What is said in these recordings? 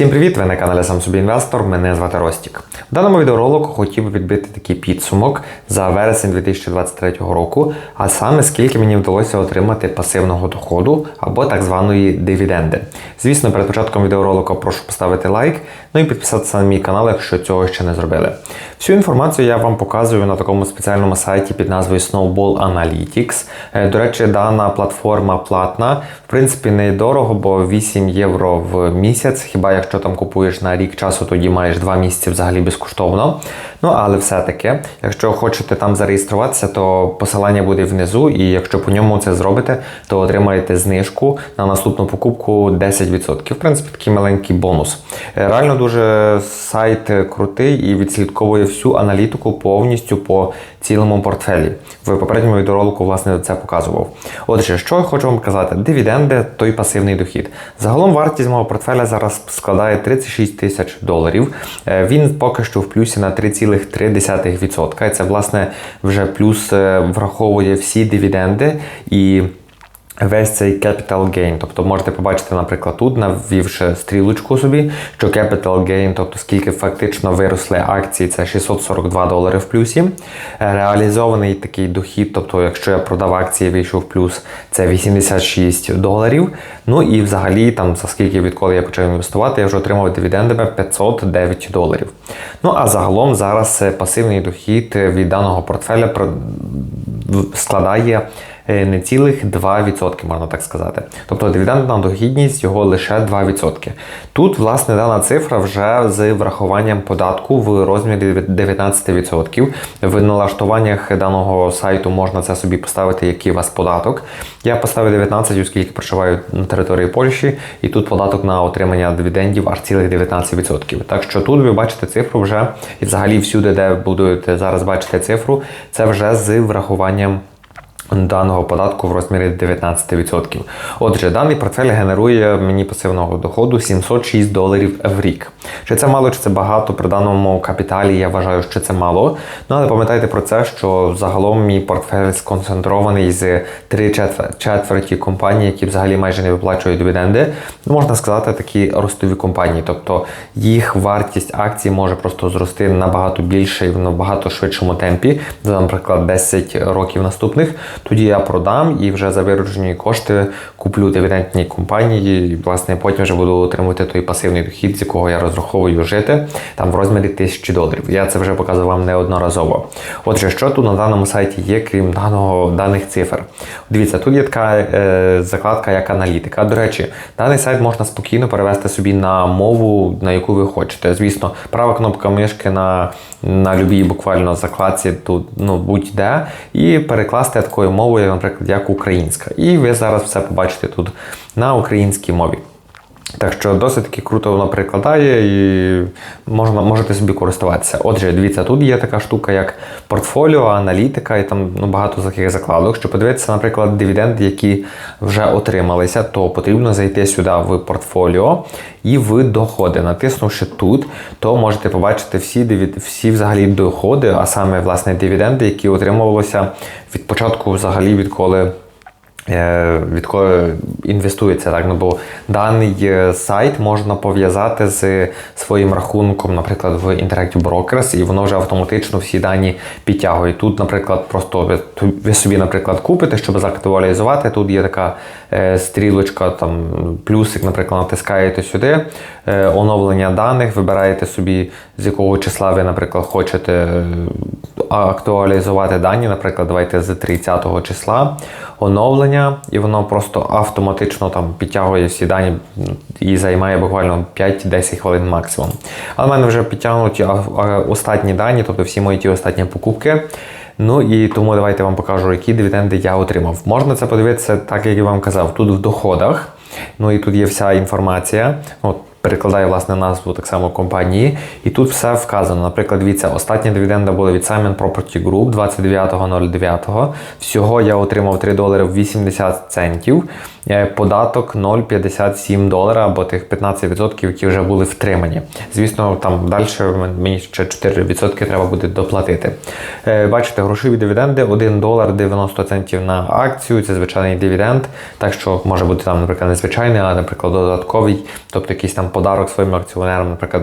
Всім привіт! Ви на каналі Сам собі інвестор. Мене звати Ростік. В даному відеоролику хотів би відбити такий підсумок за вересень 2023 року, а саме скільки мені вдалося отримати пасивного доходу або так званої дивіденди. Звісно, перед початком відеоролику прошу поставити лайк, ну і підписатися на мій канал, якщо цього ще не зробили. Всю інформацію я вам показую на такому спеціальному сайті під назвою Snowball Analytics. Е, До речі, дана платформа платна. В принципі, не дорого, бо 8 євро в місяць. Хіба якщо там купуєш на рік часу, тоді маєш 2 місяці взагалі безкоштовно. Ну але все-таки, якщо хочете там зареєструватися, то посилання буде внизу, і якщо по ньому це зробите, то отримаєте знижку на наступну покупку 10%. В принципі, такий маленький бонус. Е, Реально дуже сайт крутий і відслідковує всю аналітику повністю по цілому портфелі. В попередньому відеоролику, власне, це показував. Отже, що я хочу вам казати: дивіденди, той пасивний дохід. Загалом вартість мого портфеля зараз складає 36 тисяч доларів. Е, Він поки що в плюсі на 3,3%. І це, власне, вже плюс е, враховує всі дивіденди і. Весь цей capital gain, тобто можете побачити, наприклад, тут, навівши стрілочку собі, що capital gain, тобто скільки фактично виросли акції, це 642 долари в плюсі. Е, Реалізований такий дохід, тобто, якщо я продав акції, вийшов в плюс, це 86 доларів. Ну і взагалі, там за скільки відколи я почав інвестувати, я вже отримав дивідендами 509 доларів. Ну а загалом зараз е, пасивний дохід від даного портфеля складає е, не цілих 2%, можна так сказати. Тобто дивідендна дохідність його лише 2%. Тут, власне, дана цифра вже з врахуванням податку в розмірі 19%. В налаштуваннях даного сайту можна це собі поставити, який у вас податок. Я поставив 19, оскільки проживаю на території Польщі, і тут податок на отримання дивідендів аж цілих 19%. Так що тут ви бачите цифру вже, і взагалі всюди, де будуєте зараз бачите цифру, це вже з врахуванням даного податку в розмірі 19%. Отже, даний портфель генерує мені пасивного доходу 706 доларів в рік. Чи це мало, чи це багато при даному капіталі? Я вважаю, що це мало. Ну але пам'ятайте про це, що загалом мій портфель сконцентрований з 3 четвер- четверті компаній, які взагалі майже не виплачують дивіденди. Ну, можна сказати, такі ростові компанії, тобто їх вартість акцій може просто зрости набагато більше і в набагато швидшому темпі, за, наприклад, 10 років наступних. Тоді я продам і вже за виручені кошти куплю дивідендні компанії. І, власне, потім вже буду отримувати той пасивний дохід, з якого я розраховую жити, там в розмірі тисячі доларів. Я це вже показував вам неодноразово. Отже, що тут на даному сайті є, крім даного даних цифр? Дивіться, тут є така е, закладка як аналітика. До речі, даний сайт можна спокійно перевести собі на мову, на яку ви хочете. Звісно, права кнопка мишки на, на любій буквально закладці тут ну, будь-де, і перекласти такою мовою, наприклад, як українська. І ви зараз все побачите тут на українській мові. Так що досить таки круто воно перекладає і можна, можете собі користуватися. Отже, дивіться, тут є така штука, як портфоліо, аналітика, і там ну, багато таких закладок. Щоб подивитися, наприклад, дивіденди, які вже отрималися, то потрібно зайти сюди в портфоліо і в доходи. Натиснувши тут, то можете побачити всі, дивід- всі взагалі доходи, а саме власне дивіденди, які отримувалися від початку, взагалі відколи. Е, відколи інвестується так. Ну бо даний е, сайт можна пов'язати з своїм рахунком, наприклад, в Interactive Brokers, і воно вже автоматично всі дані підтягує. Тут, наприклад, просто ви, собі, наприклад, купите, щоб заактуалізувати. Тут є така е, стрілочка, там плюсик, наприклад, натискаєте сюди, оновлення даних, вибираєте собі, з якого числа ви, наприклад, хочете е, актуалізувати дані, наприклад, давайте з 30 числа оновлення, і воно просто автоматично там підтягує всі дані і займає буквально 5-10 хвилин максимум. Але в мене вже підтягнуті а, останні дані, тобто всі мої ті останні покупки. Ну і тому давайте вам покажу, які дивіденди я отримав. Можна це подивитися, так як я вам казав, тут в доходах. Ну і тут є вся інформація. От перекладаю власне назву так само компанії. І тут все вказано. Наприклад, дивіться, остання дивіденда була від Simon Property Group 29.09. Всього я отримав 3 долари 80 центів. Е, Податок 0,57 долара або тих 15%, які вже були втримані. Звісно, там далі мені ще 4% треба буде доплатити. Е, Бачите, грошові дивіденди 1 долар 90 центів на акцію. Це звичайний дивіденд. Так що може бути там, наприклад, не звичайний, а, наприклад, додатковий, тобто якийсь там подарок своїм акціонерам, наприклад,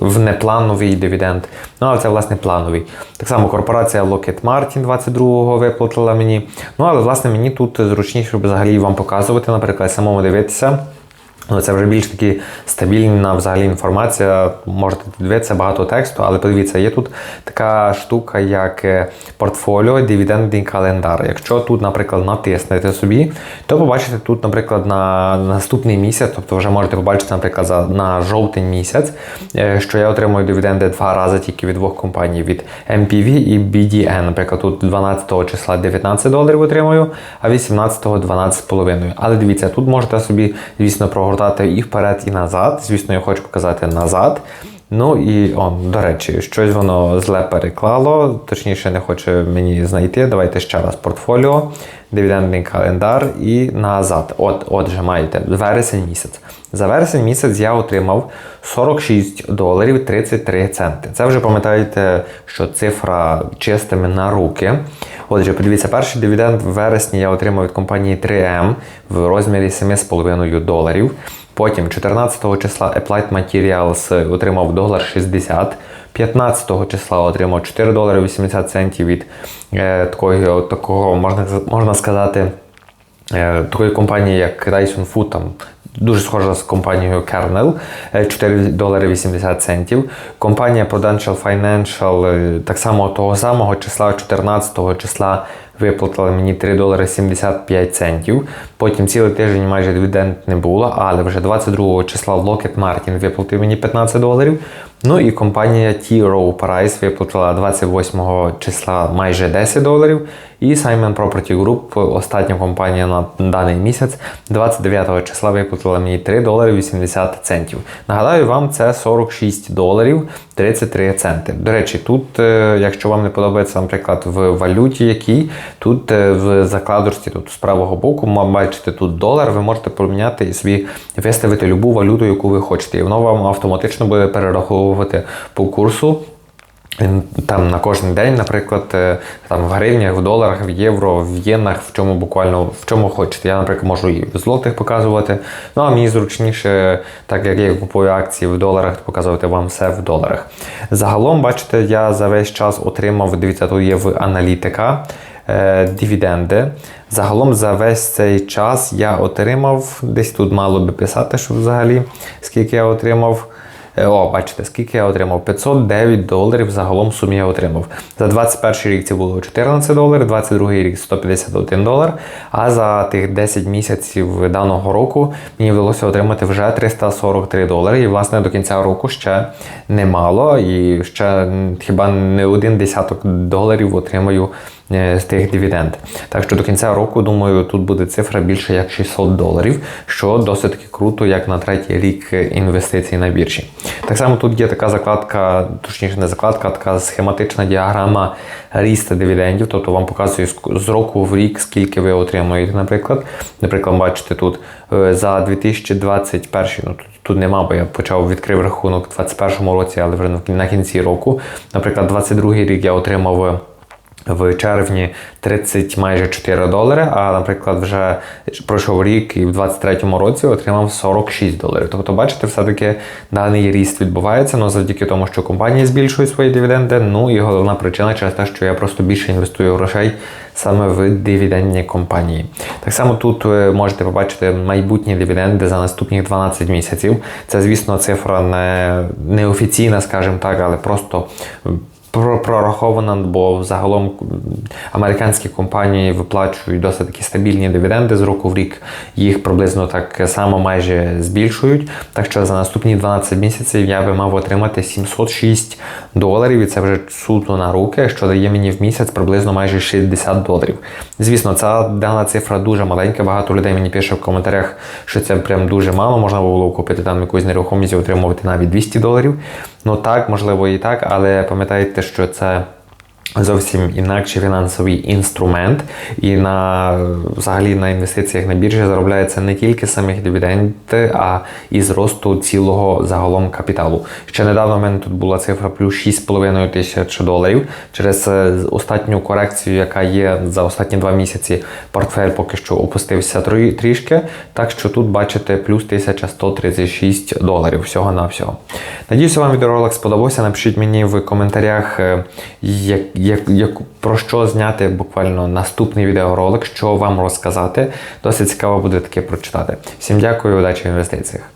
в неплановий дивіденд. Ну, але це власне плановий. Так само корпорація Lockheed Martin 22-го виплатила мені. Ну, але власне мені тут зручніше взагалі вам показувати, наприклад, самому дивитися. Ну, це вже більш таки стабільна взагалі інформація. Можете дивитися багато тексту, але подивіться, є тут така штука, як е, портфоліо, дивідендний календар. Якщо тут, наприклад, натиснете собі, то побачите тут, наприклад, на наступний місяць, тобто вже можете побачити, наприклад, на жовтень місяць, е, що я отримую дивіденди два рази тільки від двох компаній: від MPV і BDN. Наприклад, тут 12 числа 19 доларів отримую, а 18-го 12,5. Але дивіться, тут можете собі, звісно, прогортати і вперед, і назад. Звісно, я хочу показати назад. Ну і о, до речі, щось воно зле переклало, точніше, не хоче мені знайти. Давайте ще раз портфоліо, дивідендний календар і назад. От, Отже, маєте вересень місяць. За вересень місяць я отримав 46 доларів 33 центи. Це вже пам'ятаєте, що цифра чистими на руки. Отже, подивіться, перший дивіденд в вересні я отримав від компанії 3M в розмірі 7,5 доларів. Потім 14 числа Applied Materials отримав долар 60. 15 числа отримав 4 долари 80 центів від е, такого, такого можна, можна сказати, е, такої компанії, як Dyson Food, там Дуже схожа з компанією Kernel, 4 долари 80 центів. Компанія Prudential Financial е, так само того самого числа, 14 числа виплатила мені 3 долари 75 центів. Потім цілий тиждень майже дивіденд не було, але вже 22 числа Lockheed Martin виплатив мені 15 доларів. Ну і компанія T. Rowe Price виплатила 28 числа майже 10 доларів. І Simon Property Group, остання компанія на даний місяць, 29 числа виплатила мені 3 долари 80 центів. Нагадаю вам, це 46 доларів 33 центи. До речі, тут, е, якщо вам не подобається, наприклад, в валюті, якій, тут е, в закладочці тут з правого боку, бачите, тут долар, ви можете поміняти і собі виставити любу валюту, яку ви хочете. І воно вам автоматично буде перераховувати по курсу. Там на кожен день, наприклад, е, там в гривнях, в доларах, в євро, в єнах, в чому буквально в чому хочете. Я, наприклад, можу і в злотих показувати. Ну а мені зручніше, так як я купую акції в доларах, показувати вам все в доларах. Загалом, бачите, я за весь час отримав, дивіться, тут є в аналітика. Е, дивіденди. Загалом за весь цей час я отримав, десь тут мало би писати, що взагалі, скільки я отримав. Е, о, бачите, скільки я отримав? 509 доларів загалом сумі я отримав. За 21 рік це було 14 доларів, 22 рік 151 долар. А за тих 10 місяців даного року мені вдалося отримати вже 343 долари. І, власне, до кінця року ще немало. І ще хіба не один десяток доларів отримаю з тих дивіденд. Так що до кінця року, думаю, тут буде цифра більше як 600 доларів, що досить таки круто, як на третій рік інвестицій на біржі. Так само тут є така закладка, точніше не закладка, а така схематична діаграма ріста дивідендів, тобто вам показує з року в рік, скільки ви отримуєте, наприклад. Наприклад, бачите тут е, за 2021, ну тут. Тут нема, бо я почав відкрив рахунок у 2021 році, але вже на кінці року. Наприклад, 22 рік я отримав в червні 30 майже 4 долари, а, наприклад, вже пройшов рік і в 23-му році отримав 46 доларів. Тобто, бачите, все-таки даний ріст відбувається, ну завдяки тому, що компанії збільшують свої дивіденди. Ну і головна причина через те, що я просто більше інвестую грошей саме в дивідендні компанії. Так само тут ви можете побачити майбутні дивіденди за наступні 12 місяців. Це, звісно, цифра не, не офіційна, скажімо так, але просто прорахована, бо загалом американські компанії виплачують досить такі стабільні дивіденди з року в рік. Їх приблизно так само майже збільшують. Так що за наступні 12 місяців я би мав отримати 706 доларів, і це вже суто на руки, що дає мені в місяць приблизно майже 60 доларів. Звісно, ця дана цифра дуже маленька. Багато людей мені пише в коментарях, що це прям дуже мало. Можна було купити там якусь нерухомість і отримувати навіть 200 доларів. Ну так, можливо, і так, але пам'ятайте, що це зовсім інакший фінансовий інструмент, і на взагалі на інвестиціях на біржі заробляється не тільки самих дивіденди, а і зросту цілого загалом капіталу. Ще недавно в мене тут була цифра плюс 6,5 тисяч доларів. Через е, останню корекцію, яка є за останні два місяці, портфель поки що опустився трішки. Так що тут бачите плюс 1136 доларів всього на всього. Надіюся, вам відеоролик сподобався. Напишіть мені в коментарях, е, як, як, як, про що зняти буквально наступний відеоролик, що вам розказати. Досить цікаво буде таке прочитати. Всім дякую, удачі в інвестиціях.